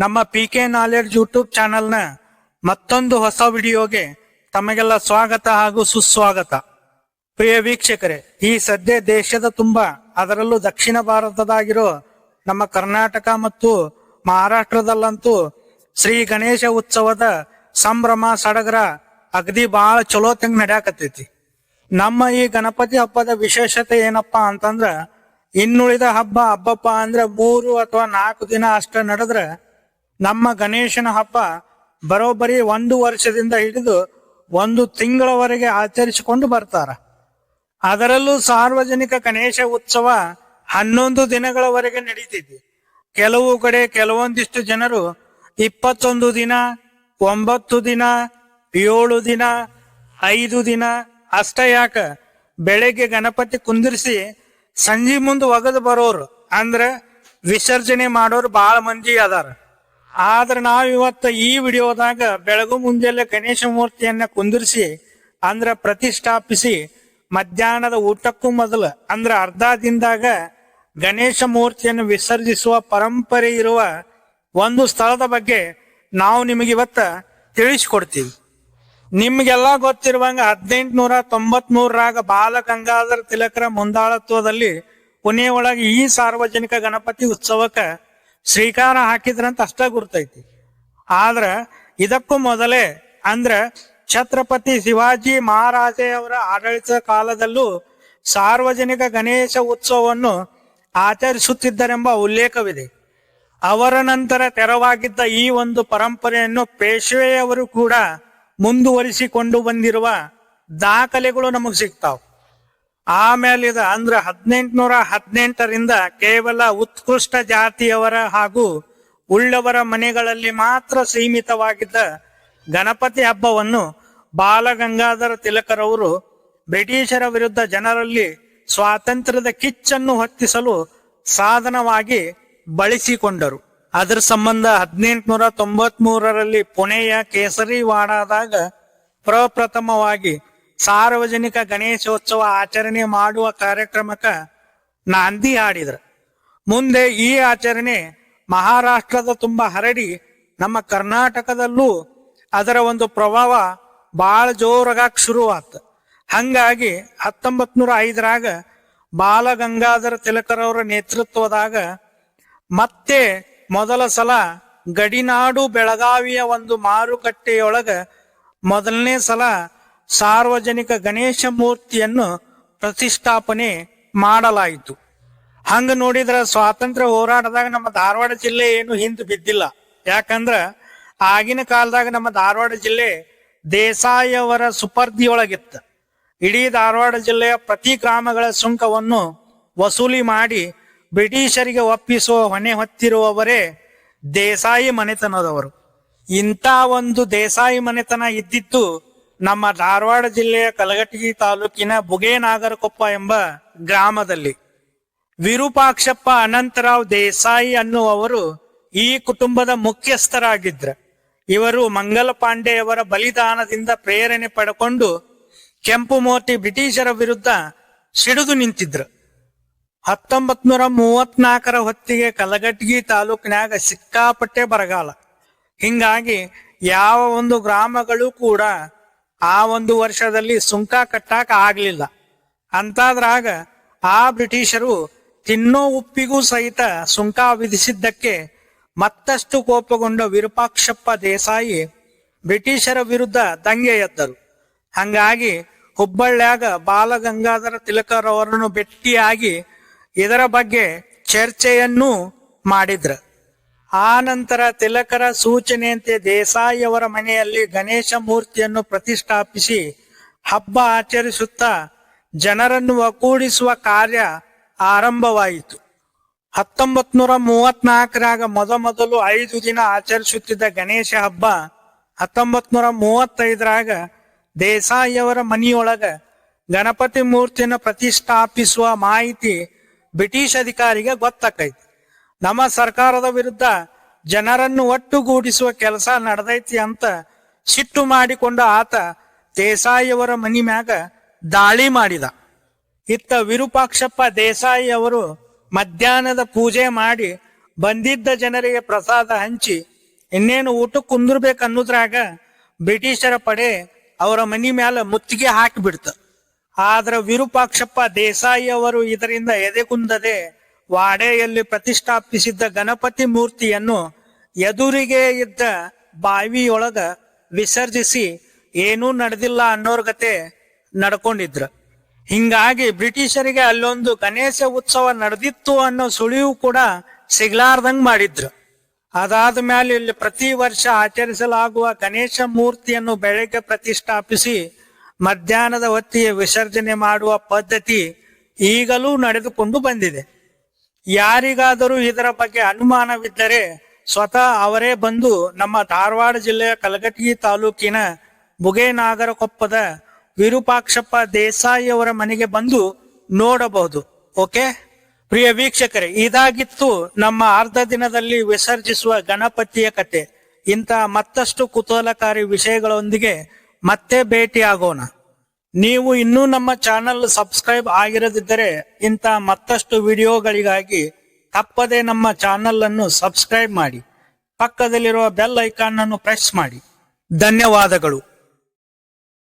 ನಮ್ಮ P K knowledge YouTube ಚಾನೆಲ್ನ ಮತ್ತೊಂದು ಹೊಸ ವಿಡಿಯೋಗೆ ತಮಗೆಲ್ಲ ಸ್ವಾಗತ ಹಾಗೂ ಸುಸ್ವಾಗತ. ಪ್ರಿಯ ವೀಕ್ಷಕರೇ, ಈ ಸದ್ಯ ದೇಶದ ತುಂಬ, ಅದರಲ್ಲೂ ದಕ್ಷಿಣ ಭಾರತದಾಗಿರೋ ನಮ್ಮ ಕರ್ನಾಟಕ ಮತ್ತು ಮಹಾರಾಷ್ಟ್ರದಲ್ಲಂತೂ ಶ್ರೀ ಗಣೇಶ ಉತ್ಸವದ ಸಂಭ್ರಮ, ಸಡಗರ, ಅಗದಿ ಬಹಳ ಚಲೋ ತಂಗ್ ನಮ್ಮ ಈ ಗಣಪತಿ ಹಬ್ಬದ ವಿಶೇಷತೆ ಏನಪ್ಪಾ ಅಂತಂದ್ರ, ಇನ್ನುಳಿದ ಹಬ್ಬ ಹಬ್ಬಪ್ಪ ಅಂದ್ರೆ ಮೂರು ಅಥವಾ ನಾಲ್ಕು ದಿನ ಅಷ್ಟ ನಡೆದ್ರ ನಮ್ಮ ಗಣೇಶನ ಹಬ್ಬ ಬರೋಬ್ಬರಿ ಒಂದು ವರ್ಷದಿಂದ ಹಿಡಿದು ಒಂದು ತಿಂಗಳವರೆಗೆ ಆಚರಿಸಿಕೊಂಡು ಬರ್ತಾರ. ಅದರಲ್ಲೂ ಸಾರ್ವಜನಿಕ ಗಣೇಶ ಉತ್ಸವ ಹನ್ನೊಂದು ದಿನಗಳವರೆಗೆ ನಡೀತಿದ್ವಿ ಕೆಲವು ಕಡೆ ಕೆಲವೊಂದಿಷ್ಟು ಜನರು ಇಪ್ಪತ್ತೊಂದು ದಿನ, ಒಂಬತ್ತು ದಿನ, ಏಳು ದಿನ, ಐದು ದಿನ, ಅಷ್ಟೇ ಯಾಕ ಬೆಳಗ್ಗೆ ಗಣಪತಿ ಕುಂದಿರಿಸಿ ಸಂಜೆ ಮುಂದೆ ಒಗದು ಬರೋರು. ಅಂದ್ರೆ ವಿಸರ್ಜನೆ ಮಾಡೋರು ಬಹಳ ಮಂದಿ ಅದಾರ. ಆದ್ರೆ ನಾವು ಇವತ್ತ ಈ ವಿಡಿಯೋದಾಗ ಬೆಳಗು ಮುಂಜಾನೆ ಗಣೇಶ ಮೂರ್ತಿಯನ್ನ ಕುಂದಿರಿಸಿ, ಅಂದ್ರ ಪ್ರತಿಷ್ಠಾಪಿಸಿ, ಮಧ್ಯಾಹ್ನದ ಊಟಕ್ಕೂ ಮೊದಲು, ಅಂದ್ರ ಅರ್ಧ ದಿನದಾಗ ಗಣೇಶ ಮೂರ್ತಿಯನ್ನು ವಿಸರ್ಜಿಸುವ ಪರಂಪರೆ ಇರುವ ಒಂದು ಸ್ಥಳದ ಬಗ್ಗೆ ನಾವು ನಿಮಗೆ ಇವತ್ತ ತಿಳಿಸ್ಕೊಡ್ತೀವಿ. ನಿಮ್ಗೆಲ್ಲ ಗೊತ್ತಿರುವಂಗ ಹದಿನೆಂಟುನೂರ ತೊಂಬತ್ ಮೂರರಾಗ ಬಾಲ ಗಂಗಾಧರ ತಿಲಕರ ಮುಂದಾಳತ್ವದಲ್ಲಿ ಪುಣೆ ಒಳಗೆ ಈ ಸಾರ್ವಜನಿಕ ಗಣಪತಿ ಉತ್ಸವಕ್ಕ ಶ್ರೀಕಾರ ಹಾಕಿದ್ರಂತ ಅಷ್ಟ ಗುರ್ತೈತಿ. ಆದ್ರ ಇದಕ್ಕೂ ಮೊದಲೇ ಅಂದ್ರ ಛತ್ರಪತಿ ಶಿವಾಜಿ ಮಹಾರಾಜೆಯವರ ಆಡಳಿತ ಕಾಲದಲ್ಲೂ ಸಾರ್ವಜನಿಕ ಗಣೇಶ ಉತ್ಸವವನ್ನು ಆಚರಿಸುತ್ತಿದ್ದರೆಂಬ ಉಲ್ಲೇಖವಿದೆ. ಅವರ ನಂತರ ತೆರವಾಗಿದ್ದ ಈ ಒಂದು ಪರಂಪರೆಯನ್ನು ಪೇಶ್ವೆಯವರು ಕೂಡ ಮುಂದುವರಿಸಿಕೊಂಡು ಬಂದಿರುವ ದಾಖಲೆಗಳು ನಮಗೆ ಸಿಗ್ತಾವ. ಆಮೇಲೆ ಇದು ಅಂದ್ರೆ ಹದಿನೆಂಟುನೂರ ಹದಿನೆಂಟರಿಂದ ಕೇವಲ ಉತ್ಕೃಷ್ಟ ಜಾತಿಯವರ ಹಾಗೂ ಉಳ್ಳವರ ಮನೆಗಳಲ್ಲಿ ಮಾತ್ರ ಸೀಮಿತವಾಗಿದ್ದ ಗಣಪತಿ ಹಬ್ಬವನ್ನು ಬಾಲಗಂಗಾಧರ ತಿಲಕರವರು ಬ್ರಿಟಿಷರ ವಿರುದ್ಧ ಜನರಲ್ಲಿ ಸ್ವಾತಂತ್ರ್ಯದ ಕಿಚ್ಚನ್ನು ಹೊತ್ತಿಸಲು ಸಾಧನವಾಗಿ ಬಳಸಿಕೊಂಡರು. ಅದರ ಸಂಬಂಧ ಹದಿನೆಂಟುನೂರ ತೊಂಬತ್ಮೂರರಲ್ಲಿ ಪುಣೆಯ ಕೇಸರಿವಾಡಾದಾಗ ಪ್ರಪ್ರಥಮವಾಗಿ ಸಾರ್ವಜನಿಕ ಗಣೇಶೋತ್ಸವ ಆಚರಣೆ ಮಾಡುವ ಕಾರ್ಯಕ್ರಮಕ್ಕ ನಾಂದಿ ಹಾಡಿದ್ರು. ಮುಂದೆ ಈ ಆಚರಣೆ ಮಹಾರಾಷ್ಟ್ರದ ತುಂಬ ಹರಡಿ ನಮ್ಮ ಕರ್ನಾಟಕದಲ್ಲೂ ಅದರ ಒಂದು ಪ್ರಭಾವ ಬಹಳ ಜೋರಾಗ ಶುರುವಾತ. ಹಂಗಾಗಿ ಹತ್ತೊಂಬತ್ ನೂರ ಐದರಾಗ ಬಾಲಗಂಗಾಧರ ತಿಲಕರವರ ನೇತೃತ್ವದಾಗ ಮತ್ತೆ ಮೊದಲ ಸಲ ಗಡಿನಾಡು ಬೆಳಗಾವಿಯ ಒಂದು ಮಾರುಕಟ್ಟೆಯೊಳಗ ಮೊದಲನೇ ಸಲ ಸಾರ್ವಜನಿಕ ಗಣೇಶ ಮೂರ್ತಿಯನ್ನು ಪ್ರತಿಷ್ಠಾಪನೆ ಮಾಡಲಾಯಿತು. ಹಂಗ ನೋಡಿದ್ರ ಸ್ವಾತಂತ್ರ್ಯ ಹೋರಾಟದಾಗ ನಮ್ಮ ಧಾರವಾಡ ಜಿಲ್ಲೆ ಏನು ಹಿಂದೆ ಬಿದ್ದಿಲ್ಲ. ಯಾಕಂದ್ರ ಆಗಿನ ಕಾಲದಾಗ ನಮ್ಮ ಧಾರವಾಡ ಜಿಲ್ಲೆ ದೇಸಾಯಿಯವರ ಸುಪರ್ದಿಯೊಳಗಿತ್ತ. ಇಡೀ ಧಾರವಾಡ ಜಿಲ್ಲೆಯ ಪ್ರತಿ ಗ್ರಾಮಗಳ ಸುಂಕವನ್ನು ವಸೂಲಿ ಮಾಡಿ ಬ್ರಿಟಿಷರಿಗೆ ಒಪ್ಪಿಸುವ ಹೊಣೆ ಹೊತ್ತಿರುವವರೇ ದೇಸಾಯಿ ಮನೆತನದವರು. ಇಂಥ ಒಂದು ದೇಸಾಯಿ ಮನೆತನ ಇದ್ದಿದ್ದು ನಮ್ಮ ಧಾರವಾಡ ಜಿಲ್ಲೆಯ ಕಲಘಟಗಿ ತಾಲೂಕಿನ ಬುಗೇನಾಗರಕೊಪ್ಪ ಎಂಬ ಗ್ರಾಮದಲ್ಲಿ ವಿರೂಪಾಕ್ಷಪ್ಪ ಅನಂತರಾವ್ ದೇಸಾಯಿ ಅನ್ನುವವರು ಈ ಕುಟುಂಬದ ಮುಖ್ಯಸ್ಥರಾಗಿದ್ರ ಇವರು ಮಂಗಲ ಪಾಂಡೆಯವರ ಬಲಿದಾನದಿಂದ ಪ್ರೇರಣೆ ಪಡ್ಕೊಂಡು ಕೆಂಪು ಮೋತಿ ಬ್ರಿಟಿಷರ ವಿರುದ್ಧ ಸಿಡಿದು ನಿಂತಿದ್ರು. ಹತ್ತೊಂಬತ್ ನೂರ ಮೂವತ್ನಾಲ್ಕರ ಹೊತ್ತಿಗೆ ಕಲಘಟಗಿ ತಾಲೂಕಿನಾಗ ಸಿಕ್ಕಾಪಟ್ಟೆ ಬರಗಾಲ. ಹಿಂಗಾಗಿ ಯಾವ ಒಂದು ಗ್ರಾಮಗಳು ಕೂಡ ಆ ಒಂದು ವರ್ಷದಲ್ಲಿ ಸುಂಕ ಕಟ್ಟಾಕ ಆಗ್ಲಿಲ್ಲ. ಅಂತಾದ್ರಾಗ ಆ ಬ್ರಿಟಿಷರು ತಿನ್ನೋ ಉಪ್ಪಿಗೂ ಸಹಿತ ಸುಂಕ ವಿಧಿಸಿದ್ದಕ್ಕೆ ಮತ್ತಷ್ಟು ಕೋಪಗೊಂಡ ವಿರೂಪಾಕ್ಷಪ್ಪ ದೇಸಾಯಿ ಬ್ರಿಟಿಷರ ವಿರುದ್ಧ ದಂಗೆ ಎದ್ದರು. ಹಂಗಾಗಿ ಹುಬ್ಬಳ್ಳ್ಯಾಗ ಬಾಲಗಂಗಾಧರ ತಿಲಕರವರನ್ನು ಭೇಟಿಯಾಗಿ ಇದರ ಬಗ್ಗೆ ಚರ್ಚೆಯನ್ನೂ ಮಾಡಿದ್ರ. ಆ ನಂತರ ತಿಲಕರ ಸೂಚನೆಯಂತೆ ದೇಸಾಯಿಯವರ ಮನೆಯಲ್ಲಿ ಗಣೇಶ ಮೂರ್ತಿಯನ್ನು ಪ್ರತಿಷ್ಠಾಪಿಸಿ ಹಬ್ಬ ಆಚರಿಸುತ್ತಾ ಜನರನ್ನು ಒಗ್ಗೂಡಿಸುವ ಕಾರ್ಯ ಆರಂಭವಾಯಿತು. ಹತ್ತೊಂಬತ್ ನೂರ ಮೂವತ್ನಾಲ್ಕರಾಗ ಮೊದಮೊದಲು ಐದು ದಿನ ಆಚರಿಸುತ್ತಿದ್ದ ಗಣೇಶ ಹಬ್ಬ ಹತ್ತೊಂಬತ್ ನೂರ ಮೂವತ್ತೈದರಾಗ ದೇಸಾಯಿಯವರ ಮನೆಯೊಳಗ ಗಣಪತಿ ಮೂರ್ತಿಯನ್ನು ಪ್ರತಿಷ್ಠಾಪಿಸುವ ಮಾಹಿತಿ ಬ್ರಿಟಿಷ್ ಅಧಿಕಾರಿಗೆ ಗೊತ್ತಾಕೈತಿ. ನಮ್ಮ ಸರ್ಕಾರದ ವಿರುದ್ಧ ಜನರನ್ನು ಒಟ್ಟುಗೂಡಿಸುವ ಕೆಲಸ ನಡೆದೈತಿ ಅಂತ ಸಿಟ್ಟು ಮಾಡಿಕೊಂಡ ಆತ ದೇಸಾಯಿಯವರ ಮನಿ ಮ್ಯಾಗ ದಾಳಿ ಮಾಡಿದ. ಇತ್ತ ವಿರೂಪಾಕ್ಷಪ್ಪ ದೇಸಾಯಿ ಅವರು ಮಧ್ಯಾಹ್ನದ ಪೂಜೆ ಮಾಡಿ ಬಂದಿದ್ದ ಜನರಿಗೆ ಪ್ರಸಾದ ಹಂಚಿ ಇನ್ನೇನು ಊಟಕ್ಕೆ ಕುಂದಿರ್ಬೇಕು ಅನ್ನೋದ್ರಾಗ ಬ್ರಿಟಿಷರ ಪಡೆ ಅವರ ಮನಿ ಮ್ಯಾಲ ಮುತ್ತಿಗೆ ಹಾಕಿಬಿಡ್ತ. ಆದ್ರ ವಿರೂಪಾಕ್ಷಪ್ಪ ದೇಸಾಯಿ ಅವರು ಇದರಿಂದ ಎದೆಗುಂದದೆ ವಾಡೆಯಲ್ಲಿ ಪ್ರತಿಷ್ಠಾಪಿಸಿದ್ದ ಗಣಪತಿ ಮೂರ್ತಿಯನ್ನು ಎದುರಿಗೆ ಇದ್ದ ಬಾವಿಯೊಳಗ ವಿಸರ್ಜಿಸಿ ಏನೂ ನಡೆದಿಲ್ಲ ಅನ್ನೋರ್ ನಡ್ಕೊಂಡಿದ್ರು ನಡ್ಕೊಂಡಿದ್ರ. ಹಿಂಗಾಗಿ ಬ್ರಿಟಿಷರಿಗೆ ಅಲ್ಲೊಂದು ಗಣೇಶ ಉತ್ಸವ ನಡೆದಿತ್ತು ಅನ್ನೋ ಸುಳಿವು ಕೂಡ ಸಿಗ್ಲಾರ್ದಂಗ್ ಮಾಡಿದ್ರು. ಅದಾದ ಮೇಲೆ ಇಲ್ಲಿ ಪ್ರತಿ ವರ್ಷ ಆಚರಿಸಲಾಗುವ ಗಣೇಶ ಮೂರ್ತಿಯನ್ನು ಬೆಳಗ್ಗೆ ಪ್ರತಿಷ್ಠಾಪಿಸಿ ಮಧ್ಯಾಹ್ನದ ಹೊತ್ತಿಗೆ ವಿಸರ್ಜನೆ ಮಾಡುವ ಪದ್ಧತಿ ಈಗಲೂ ನಡೆದುಕೊಂಡು ಬಂದಿದೆ. ಯಾರಿಗಾದರೂ ಇದರ ಬಗ್ಗೆ ಅನುಮಾನವಿದ್ದರೆ ಸ್ವತಃ ಅವರೇ ಬಂದು ನಮ್ಮ ಧಾರವಾಡ ಜಿಲ್ಲೆಯ ಕಲಘಟಗಿ ತಾಲೂಕಿನ ಬುಗೇನಾಗರಕೊಪ್ಪದ ವಿರೂಪಾಕ್ಷಪ್ಪ ದೇಸಾಯಿ ಅವರ ಮನೆಗೆ ಬಂದು ನೋಡಬಹುದು, ಓಕೆ? ಪ್ರಿಯ ವೀಕ್ಷಕರೇ, ಇದಾಗಿತ್ತು ನಮ್ಮ ಅರ್ಧ ದಿನದಲ್ಲಿ ವಿಸರ್ಜಿಸುವ ಗಣಪತಿಯ ಕತೆ. ಇಂಥ ಮತ್ತಷ್ಟು ಕುತೂಹಲಕಾರಿ ವಿಷಯಗಳೊಂದಿಗೆ ಮತ್ತೆ ಭೇಟಿಯಾಗೋಣ. ನೀವು ಇನ್ನೂ ನಮ್ಮ ಚಾನಲ್ ಸಬ್ಸ್ಕ್ರೈಬ್ ಆಗಿರದಿದ್ದರೆ ಇಂಥ ಮತ್ತಷ್ಟು ವಿಡಿಯೋಗಳಿಗಾಗಿ ತಪ್ಪದೆ ನಮ್ಮ ಚಾನಲ್ ಅನ್ನು ಸಬ್ಸ್ಕ್ರೈಬ್ ಮಾಡಿ. ಪಕ್ಕದಲ್ಲಿರುವ ಬೆಲ್ ಐಕಾನ್ ಅನ್ನು ಪ್ರೆಸ್ ಮಾಡಿ. ಧನ್ಯವಾದಗಳು.